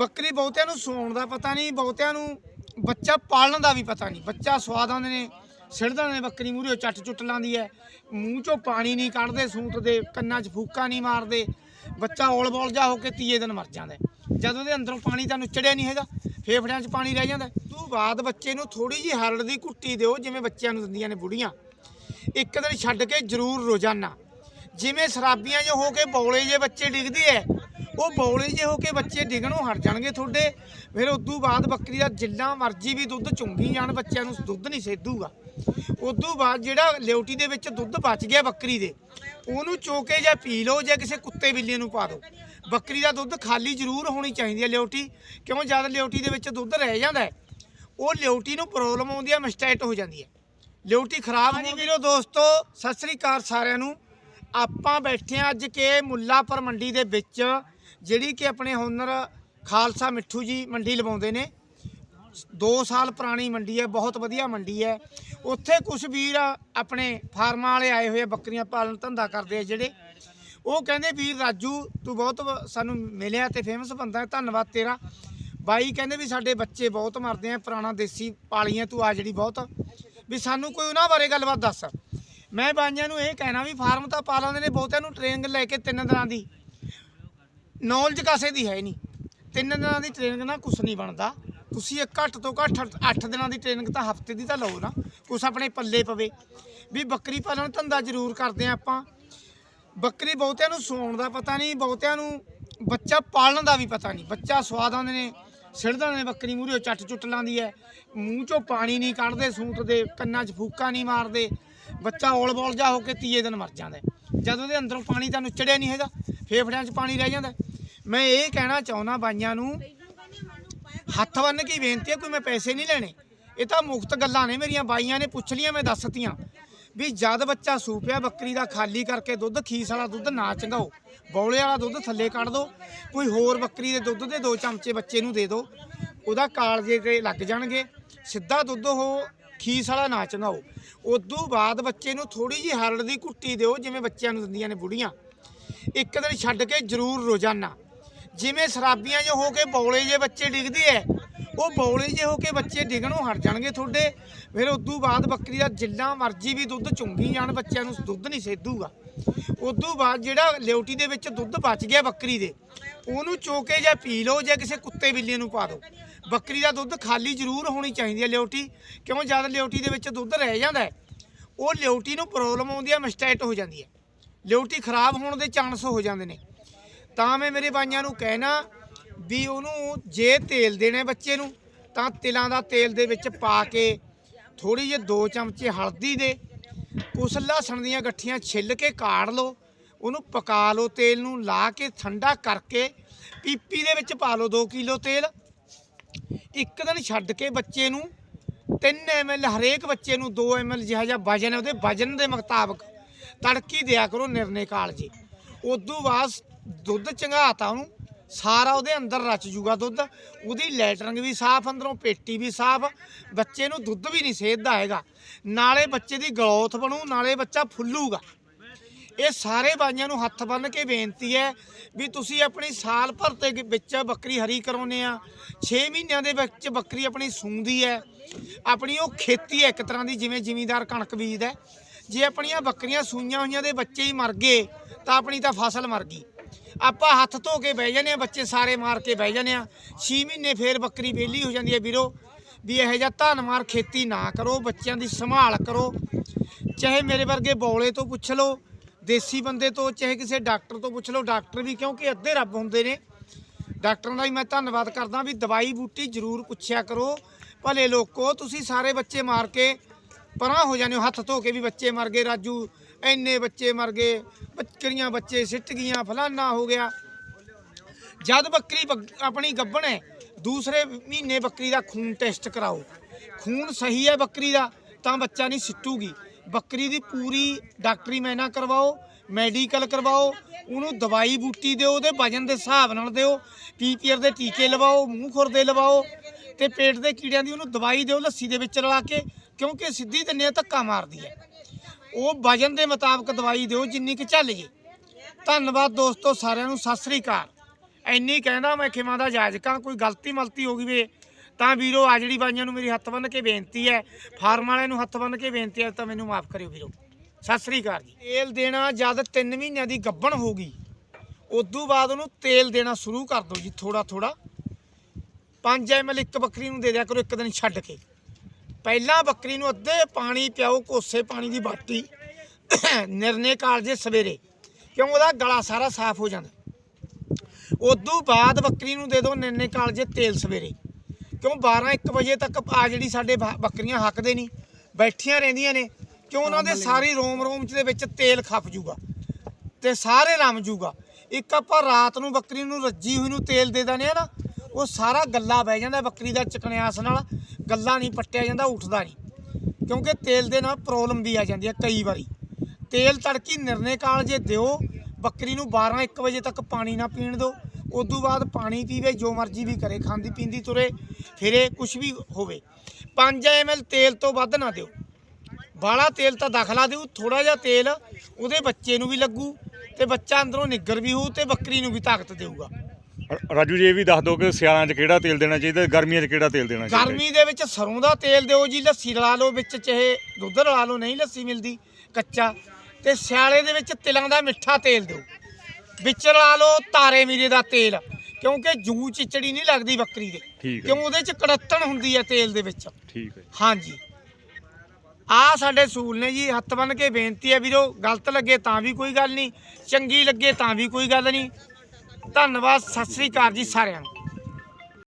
ਬੱਕਰੀ ਬਹੁਤਿਆਂ ਨੂੰ ਸੌਣ ਦਾ ਪਤਾ ਨਹੀਂ, ਬਹੁਤਿਆਂ ਨੂੰ ਬੱਚਾ ਪਾਲਣ ਦਾ ਵੀ ਪਤਾ ਨਹੀਂ। ਬੱਚਾ ਸਵਾਦ ਆਉਂਦੇ ਨੇ, ਸਿੜਦਾ ਨੇ ਬੱਕਰੀ ਮੂਹਰੇ ਚੱਟ ਚੁੱਟ ਲਾਂਦੀ ਹੈ ਮੂੰਹ ਚੋਂ ਪਾਣੀ ਨਹੀਂ ਕੱਢਦੇ ਸੂਟ ਦੇ, ਕੰਨਾਂ 'ਚ ਫੂਕਾ ਨਹੀਂ ਮਾਰਦੇ। ਬੱਚਾ ਔਲ ਬੋਲ ਜਾ ਹੋ ਕੇ ਤੀਏ ਦਿਨ ਮਰ ਜਾਂਦਾ ਜਦ ਉਹਦੇ ਅੰਦਰੋਂ ਪਾਣੀ ਤਾਂ ਨੁੱਚੜਿਆ ਨਹੀਂ ਹੈਗਾ, ਫੇਫੜਿਆਂ 'ਚ ਪਾਣੀ ਰਹਿ ਜਾਂਦਾ ਤੂੰ ਬਾਅਦ ਬੱਚੇ ਨੂੰ ਥੋੜੀ ਜੀ ਹਰੜ ਦੀ ਕੁੱਟੀ ਦਿਓ, ਜਿਵੇਂ ਬੱਚਿਆਂ ਨੂੰ ਦਿੰਦੀਆਂ ਨੇ ਬੁੜੀਆਂ। ਇੱਕ ਦਿਨ ਛੱਡ ਕੇ ਜ਼ਰੂਰ ਰੋਜ਼ਾਨਾ, ਜਿਵੇਂ ਸ਼ਰਾਬੀਆਂ ਜੋ ਹੋ ਕੇ ਬੌਲੇ ਜੇ ਬੱਚੇ ਡਿੱਗਦੇ ਐ ਉਹ ਬੌਲੇ ਜੇ ਹੋ ਕੇ ਬੱਚੇ ਡਿੱਗਣੋਂ ਹਟ ਜਾਣਗੇ ਤੁਹਾਡੇ। ਫਿਰ ਉਦੋਂ ਬਾਅਦ ਬੱਕਰੀ ਦਾ ਜਿੰਨਾ ਮਰਜ਼ੀ ਵੀ ਦੁੱਧ ਚੁੰਗੀ ਜਾਣ, ਬੱਚਿਆਂ ਨੂੰ ਦੁੱਧ ਨਹੀਂ ਸੇਧੂਗਾ। ਉਦੋਂ ਬਾਅਦ ਜਿਹੜਾ ਲਿਓਟੀ ਦੇ ਵਿੱਚ ਦੁੱਧ ਬਚ ਗਿਆ ਬੱਕਰੀ ਦੇ, ਉਹਨੂੰ ਚੋਕੇ ਜਾਂ ਪੀ ਲਓ ਜਾਂ ਕਿਸੇ ਕੁੱਤੇ ਬਿੱਲੀ ਨੂੰ ਪਾ ਦਿਓ। ਬੱਕਰੀ ਦਾ ਦੁੱਧ ਖਾਲੀ ਜ਼ਰੂਰ ਹੋਣੀ ਚਾਹੀਦੀ ਹੈ ਲਿਓਟੀ, ਕਿਉਂ ਜਦ ਲਿਓਟੀ ਦੇ ਵਿੱਚ ਦੁੱਧ ਰਹਿ ਜਾਂਦਾ ਹੈ, ਉਹ ਲਿਓਟੀ ਨੂੰ ਪ੍ਰੋਬਲਮ ਆਉਂਦੀ ਹੈ ਮਿਸਟੈਟ ਹੋ ਜਾਂਦੀ ਹੈ। ਲਿਓਟੀ ਖਰਾਬ ਹੋ ਗਈ। ਵੀਰੋ, ਦੋਸਤੋ, ਸਤਿ ਸ੍ਰੀ ਅਕਾਲ ਸਾਰਿਆਂ ਨੂੰ। ਆਪਾਂ ਬੈਠੇ ਹਾਂ ਅੱਜ ਕੇ ਮੁੱਲਾਪੁਰ ਮੰਡੀ ਦੇ ਵਿੱਚ ਜਿਹੜੀ ਕਿ ਆਪਣੇ ਹੁਨਰ ਖਾਲਸਾ ਮਿੱਠੂ ਜੀ ਮੰਡੀ ਲਵਾਉਂਦੇ ਨੇ। 2 ਸਾਲ ਪੁਰਾਣੀ ਮੰਡੀ ਹੈ, ਬਹੁਤ ਵਧੀਆ ਮੰਡੀ ਹੈ। ਉੱਥੇ ਕੁਝ ਵੀਰ ਆਪਣੇ ਫਾਰਮਾਂ ਵਾਲੇ ਆਏ ਹੋਏ ਬੱਕਰੀਆਂ ਪਾਲਣ, ਧੰਦਾ ਕਰਦੇ ਆ ਜਿਹੜੇ। ਉਹ ਕਹਿੰਦੇ, ਵੀਰ ਰਾਜੂ, ਤੂੰ ਬਹੁਤ ਸਾਨੂੰ ਮਿਲਿਆ ਤੇ ਫੇਮਸ ਬੰਦਾ ਧੰਨਵਾਦ ਤੇਰਾ। ਬਾਈ ਕਹਿੰਦੇ ਵੀ ਸਾਡੇ ਬੱਚੇ ਬਹੁਤ ਮਰਦੇ ਆ, ਪੁਰਾਣਾ ਦੇਸੀ ਪਾਲੀਆਂ ਤੂੰ ਆ ਜਿਹੜੀ ਬਹੁਤ। ਵੀ ਸਾਨੂੰ ਕੋਈ ਉਹਨਾਂ ਬਾਰੇ ਗੱਲਬਾਤ ਦੱਸ। ਮੈਂ ਬਾਈਆਂ ਨੂੰ ਇਹ ਕਹਿਣਾ ਵੀ ਫਾਰਮ ਤਾਂ ਪਾ ਲੈਂਦੇ ਨੇ, ਬਹੁਤਿਆਂ ਨੂੰ ਟ੍ਰੇਨਿੰਗ ਲੈ ਕੇ ਤਿੰਨ ਦਿਨਾਂ ਦੀ। ਨੌਲੇਜ ਕਾਸੇ ਦੀ ਹੈ ਨਹੀਂ। ਤਿੰਨ ਦਿਨਾਂ ਦੀ ਟ੍ਰੇਨਿੰਗ ਨਾਲ ਕੁਝ ਨਹੀਂ ਬਣਦਾ। ਤੁਸੀਂ ਇੱਕ ਘੱਟ ਤੋਂ ਘੱਟ 8 ਦਿਨਾਂ ਦੀ ਟ੍ਰੇਨਿੰਗ ਤਾਂ ਹਫ਼ਤੇ ਦੀ ਤਾਂ ਲਓ ਨਾ। ਕੁਛ ਆਪਣੇ ਪੱਲੇ ਪਵੇ। ਵੀ ਬੱਕਰੀ ਪਾਲਣ ਧੰਦਾ ਜ਼ਰੂਰ ਕਰਦੇ ਆ ਆਪਾਂ। ਬੱਕਰੀ ਬਹੁਤਿਆਂ ਨੂੰ ਸੌਣ ਦਾ ਪਤਾ ਨਹੀਂ, ਬਹੁਤਿਆਂ ਨੂੰ ਬੱਚਾ ਪਾਲਣ ਦਾ ਵੀ ਪਤਾ ਨਹੀਂ। ਬੱਚਾ ਸਵਾਦ ਆਉਂਦੇ ਨੇ, ਸਿੜਦਾ ਨੇ ਬੱਕਰੀ ਮੂਹਰੇ ਚੱਟ ਚੁੱਟ ਲਾਂਦੀ ਹੈ। ਮੂੰਹ ਚੋਂ ਪਾਣੀ ਨਹੀਂ ਕੱਢਦੇ ਸੂਟ ਦੇ ਕੰਨਾਂ 'ਚ ਫੂਕਾ ਨਹੀਂ ਮਾਰਦੇ। ਬੱਚਾ ਔਲ ਬੋਲ ਜਾ ਹੋ ਕੇ ਤੀਏ ਦਿਨ ਮਰ ਜਾਂਦਾ ਹੈ। ਜਦ ਉਹਦੇ ਅੰਦਰੋਂ ਪਾਣੀ ਤਾਂ ਨੁੱਚੜਿਆ ਨਹੀਂ ਹੈਗਾ, ਫੇਫੜਿਆਂ 'ਚ ਪਾਣੀ ਰਹਿ ਜਾਂਦਾ ਮੈਂ ਇਹ ਕਹਿਣਾ ਚਾਹੁੰਦਾ ਬਾਈਆਂ ਨੂੰ, ਹੱਥ ਬੰਨ ਕੇ ਬੇਨਤੀ ਹੈ, ਕੋਈ ਮੈਂ ਪੈਸੇ ਨਹੀਂ ਲੈਣੇ। ਇਹ ਤਾਂ ਮੁਫਤ ਗੱਲਾਂ ਨੇ ਮੇਰੀਆਂ, ਬਾਈਆਂ ਨੇ ਪੁੱਛ ਲੀਆਂ ਮੈਂ ਦੱਸਤੀਆਂ ਵੀ ਜਦ ਬੱਚਾ ਸੂਪਿਆ ਬੱਕਰੀ ਦਾ ਖਾਲੀ ਕਰਕੇ ਦੁੱਧ, ਖੀਸ ਵਾਲਾ ਦੁੱਧ ਨਾ ਚੰਗਾਓ। ਬੌਲੇ ਵਾਲਾ ਦੁੱਧ ਥੱਲੇ ਕੱਢ ਦੋ। ਕੋਈ ਹੋਰ ਬੱਕਰੀ ਦੇ ਦੁੱਧ ਦੇ ਦੋ ਚਮਚੇ ਬੱਚੇ ਨੂੰ ਦੇ ਦਿਓ ਉਹਦਾ ਕਾਲਜੇ ਤੇ ਲੱਗ ਜਾਣਗੇ। ਸਿੱਧਾ ਦੁੱਧ ਉਹ ਖੀਸ ਵਾਲਾ ਨਾ ਚੰਗਾਓ। ਉਦੋਂ ਬਾਅਦ ਬੱਚੇ ਨੂੰ ਥੋੜੀ ਜੀ ਹਰੜ ਦੀ ਕੁੱਟੀ ਦਿਓ, ਜਿਵੇਂ ਬੱਚਿਆਂ ਨੂੰ ਦਿੰਦੀਆਂ ਨੇ ਬੁੜੀਆਂ। ਇੱਕ ਦਿਨ ਛੱਡ ਕੇ ਜ਼ਰੂਰ ਰੋਜ਼ਾਨਾ। ਜਿਵੇਂ ਸ਼ਰਾਬੀਆਂ ਜੋ ਹੋ ਕੇ ਬੌਲੇ ਜੇ ਬੱਚੇ ਡਿੱਗਦੇ ਐ, ਉਹ ਬੌਲੇ ਜੇ ਹੋ ਕੇ ਬੱਚੇ ਡਿੱਗਣੋਂ ਹਟ ਜਾਣਗੇ ਤੁਹਾਡੇ। ਫਿਰ ਉਦੋਂ ਬਾਅਦ ਬੱਕਰੀ ਦਾ ਜਿੰਨਾ ਮਰਜ਼ੀ ਵੀ ਦੁੱਧ ਚੁੰਗੀ ਜਾਣ, ਬੱਚਿਆਂ ਨੂੰ ਦੁੱਧ ਨਹੀਂ ਸੇਧੂਗਾ। ਉਦੋਂ ਬਾਅਦ ਜਿਹੜਾ ਲਿਓਟੀ ਦੇ ਵਿੱਚ ਦੁੱਧ ਬਚ ਗਿਆ ਬੱਕਰੀ ਦੇ, ਉਹਨੂੰ ਚੋਕੇ ਜਾਂ ਪੀ ਲਓ ਜਾਂ ਕਿਸੇ ਕੁੱਤੇ ਬਿੱਲੀ ਨੂੰ ਪਾ ਦਿਓ। ਬੱਕਰੀ ਦਾ ਦੁੱਧ ਖਾਲੀ ਜ਼ਰੂਰ ਹੋਣੀ ਚਾਹੀਦੀ ਹੈ ਲਿਓਟੀ, ਕਿਉਂ ਜਦ ਲਿਓਟੀ ਦੇ ਵਿੱਚ ਦੁੱਧ ਰਹਿ ਜਾਂਦਾ ਹੈ ਉਹ ਲਿਓਟੀ ਨੂੰ ਪ੍ਰੋਬਲਮ ਆਉਂਦੀ ਹੈ ਮਿਸਟੈਟ ਹੋ ਜਾਂਦੀ ਹੈ ਲਿਓਟੀ ਖਰਾਬ ਹੋਣ ਦੇ ਚਾਂਸ ਹੋ ਜਾਂਦੇ ਨੇ। ਤਾਂ ਮੈਂ ਮੇਰੇ ਬਾਈਆਂ ਨੂੰ ਕਹਿਣਾ ਵੀ ਉਹਨੂੰ ਜੇ ਤੇਲ ਦੇਣੇ ਬੱਚੇ ਨੂੰ, ਤਾਂ ਤਿਲਾਂ ਦਾ ਤੇਲ ਦੇ ਵਿੱਚ ਪਾ ਕੇ ਥੋੜੀ ਜਿਹੀ ਦੋ ਚਮਚੇ ਹਲਦੀ ਦੇ ਕੁਛ ਲਸਣ ਦੀਆਂ ਗੱਠੀਆਂ ਛਿੱਲ ਕੇ ਕਾੜ ਲਓ, ਉਹਨੂੰ ਪਕਾ ਲਓ ਤੇਲ ਨੂੰ, ਲਾ ਕੇ ਠੰਡਾ ਕਰਕੇ ਪੀਪੀ ਦੇ ਵਿੱਚ ਪਾ ਲਓ 2 ਕਿਲੋ ਤੇਲ। ਇੱਕ ਦਿਨ ਛੱਡ ਕੇ ਬੱਚੇ ਨੂੰ 3 ml ਹਰੇਕ ਬੱਚੇ ਨੂੰ 2 ml ਜਿਹਾ ਜਿਹਾ ਵਜਨ ਹੈ, ਉਹਦੇ ਵਜਨ ਦੇ ਮੁਤਾਬਕ ਤੜਕੀ ਦਿਆ ਕਰੋ ਨਿਰਣੇ ਕਾਲ ਉਦੋਂ ਬਾਅਦ ਦੁੱਧ ਚੰਗਾਤਾ ਉਹਨੂੰ, ਸਾਰਾ ਉਹਦੇ ਅੰਦਰ ਰਚ ਜੂਗਾ ਦੁੱਧ, ਉਹਦੀ ਲੈਟਰਿੰਗ ਵੀ ਸਾਫ਼, ਅੰਦਰੋਂ ਪੇਟੀ ਵੀ ਸਾਫ਼, ਬੱਚੇ ਨੂੰ ਦੁੱਧ ਵੀ ਨਹੀਂ ਸੇਧਦਾ ਹੈਗਾ। ਨਾਲੇ ਬੱਚੇ ਦੀ ਗਰੋਥ ਬਣੂ, ਨਾਲੇ ਬੱਚਾ ਫੁੱਲੂਗਾ। ਇਹ ਸਾਰੇ ਬਾਈਆਂ ਨੂੰ ਹੱਥ ਬੰਨ ਕੇ ਬੇਨਤੀ ਹੈ ਵੀ ਤੁਸੀਂ ਆਪਣੀ ਸਾਲ ਭਰ ਤੇ ਵਿੱਚ ਬੱਕਰੀ ਹਰੀ ਕਰਾਉਨੇ ਆ। 6 ਮਹੀਨਿਆਂ ਦੇ ਵਿੱਚ ਬੱਕਰੀ ਆਪਣੀ ਸੂੰਦੀ ਹੈ। ਆਪਣੀ ਉਹ ਖੇਤੀ ਹੈ, ਇੱਕ ਤਰ੍ਹਾਂ ਦੀ ਜਿਵੇਂ ਜ਼ਿਮੀਂਦਾਰ ਕਣਕ ਬੀਜਦਾ ਜੇ ਆਪਣੀਆਂ ਬੱਕਰੀਆਂ ਸੂਈਆਂ ਹੋਈਆਂ ਦੇ ਬੱਚੇ ਹੀ ਮਰ ਗਏ, ਤਾਂ ਆਪਣੀ ਤਾਂ ਫਸਲ ਮਰ ਗਈ। ਆਪਾਂ ਹੱਥ ਧੋ ਕੇ ਬਹਿ ਜਾਂਦੇ ਆ ਬੱਚੇ ਸਾਰੇ ਮਾਰ ਕੇ ਬਹਿ ਜਾਂਦੇ ਆ 6 ਮਹੀਨੇ ਫੇਰ ਬੱਕਰੀ ਵਿਹਲੀ ਹੋ ਜਾਂਦੀ ਹੈ ਵੀਰੋ, ਵੀ ਇਹੋ ਜਿਹਾ ਧਨ ਮਾਰ ਖੇਤੀ ਨਾ ਕਰੋ, ਬੱਚਿਆਂ ਦੀ ਸੰਭਾਲ ਕਰੋ। ਚਾਹੇ ਮੇਰੇ ਵਰਗੇ ਬੌਲੇ ਤੋਂ ਪੁੱਛ ਲਓ, ਦੇਸੀ ਬੰਦੇ ਤੋਂ, ਚਾਹੇ ਕਿਸੇ ਡਾਕਟਰ ਤੋਂ ਪੁੱਛ ਲਓ, ਡਾਕਟਰ ਵੀ ਕਿਉਂਕਿ ਅੱਧੇ ਰੱਬ ਹੁੰਦੇ ਨੇ। ਡਾਕਟਰਾਂ ਦਾ ਵੀ ਮੈਂ ਧੰਨਵਾਦ ਕਰਦਾ ਵੀ ਦਵਾਈ ਬੂਟੀ ਜ਼ਰੂਰ ਪੁੱਛਿਆ ਕਰੋ। ਭਲੇ ਲੋਕੋ, ਤੁਸੀਂ ਸਾਰੇ ਬੱਚੇ ਮਾਰ ਕੇ ਪਰਾਂ ਹੋ ਜਾਂਦੇ ਹੋ, ਹੱਥ ਧੋ ਕੇ ਵੀ ਬੱਚੇ ਮਰ ਗਏ। ਰਾਜੂ ਇੰਨੇ ਬੱਚੇ ਮਰ ਗਏ ਬੱਕਰੀਆਂ ਬੱਚੇ ਸਿੱਟ ਗਈਆਂ, ਫਲਾਨਾ ਹੋ ਗਿਆ। ਜਦ ਬੱਕਰੀ ਬੱਗ- ਆਪਣੀ ਗੱਭਣ ਹੈ, ਦੂਸਰੇ ਮਹੀਨੇ ਬੱਕਰੀ ਦਾ ਖੂਨ ਟੈਸਟ ਕਰਾਓ। ਖੂਨ ਸਹੀ ਹੈ ਬੱਕਰੀ ਦਾ, ਤਾਂ ਬੱਚਾ ਨਹੀਂ ਸਿੱਟੂਗੀ। ਬੱਕਰੀ ਦੀ ਪੂਰੀ ਡਾਕਟਰੀ ਮੈਨਾ ਕਰਵਾਓ, ਮੈਡੀਕਲ ਕਰਵਾਓ, ਉਹਨੂੰ ਦਵਾਈ ਬੂਟੀ ਦਿਓ, ਉਹਦੇ ਵਜਨ ਦੇ ਹਿਸਾਬ ਨਾਲ ਦਿਓ, ਪੀਪੀਆਰ ਦੇ ਟੀਕੇ ਲਵਾਓ, ਮੂੰਹ ਖੁਰਦੇ ਲਵਾਓ, ਤੇ ਪੇਟ ਦੇ ਕੀੜਿਆਂ ਦੀ ਉਹਨੂੰ ਦਵਾਈ ਦਿਓ, ਲੱਸੀ ਦੇ ਵਿੱਚ ਰਲਾ ਕੇ, ਕਿਉਂਕਿ ਸਿੱਧੀ ਦਿੰਨੇ ਧੱਕਾ ਮਾਰਦੀ ਹੈ। ਉਹ ਵਜਨ ਦੇ ਮੁਤਾਬਕ ਦਵਾਈ ਦਿਓ ਜਿੰਨੀ ਕਿ ਚੱਲ ਜੇ। ਧੰਨਵਾਦ ਦੋਸਤੋ ਸਾਰਿਆਂ ਨੂੰ, ਸਤਿ ਸ੍ਰੀ ਅਕਾਲ। ਇੰਨੀ ਕਹਿੰਦਾ ਮੈਂ ਖਿਮਾ ਦਾ ਜਾਇਜ਼ਕਾਂ ਕੋਈ ਗਲਤੀ ਮਲਤੀ ਹੋ ਗਈ ਵੇ, ਤਾਂ ਵੀਰੋ ਆ ਜਿਹੜੀ ਬਾਈਆਂ ਨੂੰ ਮੇਰੀ ਹੱਥ ਬੰਨ ਕੇ ਬੇਨਤੀ ਹੈ, ਫਾਰਮ ਵਾਲਿਆਂ ਨੂੰ ਹੱਥ ਬੰਨ ਕੇ ਬੇਨਤੀ ਹੈ, ਤਾਂ ਮੈਨੂੰ ਮਾਫ ਕਰਿਓ ਵੀਰੋ। ਸਤਿ ਸ੍ਰੀ ਅਕਾਲ ਜੀ। ਤੇਲ ਦੇਣਾ ਜਦ 3 ਮਹੀਨਿਆਂ ਦੀ ਗੱਬਣ ਹੋ ਗਈ, ਉਦੋਂ ਬਾਅਦ ਉਹਨੂੰ ਤੇਲ ਦੇਣਾ ਸ਼ੁਰੂ ਕਰ ਦਿਓ ਜੀ ਥੋੜਾ ਥੋੜਾ 5 ਐਮਐਲ ਇੱਕ ਬੱਕਰੀ ਨੂੰ ਦੇ ਦਿਆ ਕਰੋ ਇੱਕ ਦਿਨ ਛੱਡ ਕੇ। ਪਹਿਲਾਂ ਬੱਕਰੀ ਨੂੰ ਅੱਧੇ ਪਾਣੀ ਪਿਆਓ ਕੋਸੇ ਪਾਣੀ ਦੀ ਬਾਟੀ ਨਿਰਨੇ ਕਾਲਜੇ ਸਵੇਰੇ ਕਿਉਂ ਉਹਦਾ ਗਲਾ ਸਾਰਾ ਸਾਫ਼ ਹੋ ਜਾਂਦਾ। ਉਦੋਂ ਬਾਅਦ ਬੱਕਰੀ ਨੂੰ ਦੇ ਦਿਓ ਨਿਰਨੇ ਕਾਲਜੇ ਤੇਲ ਸਵੇਰੇ ਕਿਉਂ 12 1 ਵਜੇ ਤੱਕ ਆ ਜਿਹੜੀ ਸਾਡੇ ਬੱਕਰੀਆਂ ਹੱਕਦੇ ਨਹੀਂ ਬੈਠੀਆਂ ਰਹਿੰਦੀਆਂ ਨੇ ਕਿਉਂ ਉਹਨਾਂ ਦੇ ਸਾਰੀ ਰੋਮ ਰੋਮ ਚ ਦੇ ਵਿੱਚ ਤੇਲ ਖੱਪ ਜੂਗਾ ਤੇ ਸਾਰੇ ਰਮ ਜੂਗਾ। ਇੱਕ ਆਪਾਂ ਰਾਤ ਨੂੰ ਬੱਕਰੀ ਨੂੰ ਰੱਜੀ ਹੋਈ ਨੂੰ ਤੇਲ ਦੇ ਦਿੰਦੇ ਆ ਨਾ ਉਹ ਸਾਰਾ ਗੱਲਾ ਬਹਿ ਜਾਂਦਾ ਬੱਕਰੀ ਦਾ ਚਕਣਿਆਸ ਨਾਲ ਗੱਲਾਂ ਨਹੀਂ ਪੱਟਿਆ ਜਾਂਦਾ, ਉੱਠਦਾ ਨਹੀਂ। ਕਿਉਂਕਿ ਤੇਲ ਦੇ ਨਾਲ ਪ੍ਰੋਬਲਮ ਵੀ ਆ ਜਾਂਦੀ ਹੈ ਕਈ ਵਾਰੀ। ਤੇਲ ਤੜਕੀ ਨਿਰਨੇ ਕਾਲ ਜੇ ਦਿਓ, ਬੱਕਰੀ ਨੂੰ 12 1 ਵਜੇ ਤੱਕ ਪਾਣੀ ਨਾ ਪੀਣ ਦਿਓ। ਉਦੋਂ ਬਾਅਦ ਪਾਣੀ ਪੀਵੇ, ਜੋ ਮਰਜ਼ੀ ਵੀ ਕਰੇ, ਖਾਂਦੀ ਪੀਂਦੀ ਤੁਰੇ, ਫਿਰੇ ਕੁਝ ਵੀ ਹੋਵੇ। 5 ml ਤੇਲ ਤੋਂ ਵੱਧ ਨਾ ਦਿਓ। ਬਾਲਾ ਤੇਲ ਤਾਂ ਦਾਖਲਾ ਦਿਓ ਥੋੜਾ ਜਿਹਾ ਤੇਲ ਉਹਦੇ ਬੱਚੇ ਨੂੰ ਵੀ ਲੱਗੂ, ਤੇ ਬੱਚਾ ਅੰਦਰੋਂ ਨਿੱਗਰ ਵੀ ਹੋਊ ਤੇ ਬੱਕਰੀ ਨੂੰ ਵੀ ਤਾਕਤ ਦੇਊਗਾ। ਰਾਜੂ ਜੀ ਇਹ ਵੀ ਦੱਸ ਦਿਓ ਕਿ ਸਿਆਲਾਂ 'ਚ ਕਿਹੜਾ ਤੇਲ ਦੇਣਾ ਚਾਹੀਦਾ ਗਰਮੀਆਂ 'ਚ ਕਿਹੜਾ ਤੇਲ ਦੇਣਾ ਚਾਹੀਦਾ ਗਰਮੀ ਦੇ ਵਿੱਚ ਸਰੋਂ ਦਾ ਤੇਲ ਦਿਓ ਜੀ ਲੱਸੀ ਰਲਾ ਲਓ ਵਿੱਚ ਚਾਹੇ ਦੁੱਧ ਰਲਾ ਲਓ ਨਹੀਂ ਲੱਸੀ ਮਿਲਦੀ ਕੱਚਾ। ਤੇ ਸਿਆਲੇ ਦੇ ਵਿੱਚ ਤਿਲਾਂ ਦਾ ਮਿੱਠਾ ਤੇਲ ਦਿਓ। ਵਿੱਚ ਰਲਾ ਲਓ ਤਾਰੇ ਮੀਰੇ ਦਾ ਤੇਲ ਕਿਉਂਕਿ ਜੂ ਚਿਚੜੀ ਨਹੀਂ ਲੱਗਦੀ ਬੱਕਰੀ ਦੇ। ਠੀਕ ਕਿਉਂ ਉਹਦੇ ਚ ਕੜੱਤਣ ਹੁੰਦੀ ਹੈ ਤੇਲ ਦੇ ਵਿੱਚ? ਠੀਕ ਹੈ। ਹਾਂਜੀ। ਆ ਸਾਡੇ ਸੂਲ ਨੇ ਜੀ ਹੱਥ ਬੰਨ ਕੇ ਬੇਨਤੀ ਹੈ ਵੀਰੋ ਗਲਤ ਲੱਗੇ ਤਾਂ ਵੀ ਕੋਈ ਗੱਲ ਨਹੀਂ ਚੰਗੀ ਲੱਗੇ ਤਾਂ ਵੀ ਕੋਈ ਗੱਲ ਨਹੀਂ। ਧੰਨਵਾਦ ਸਤਿ ਸ੍ਰੀ ਅਕਾਲ ਜੀ ਸਾਰਿਆਂ ਨੂੰ।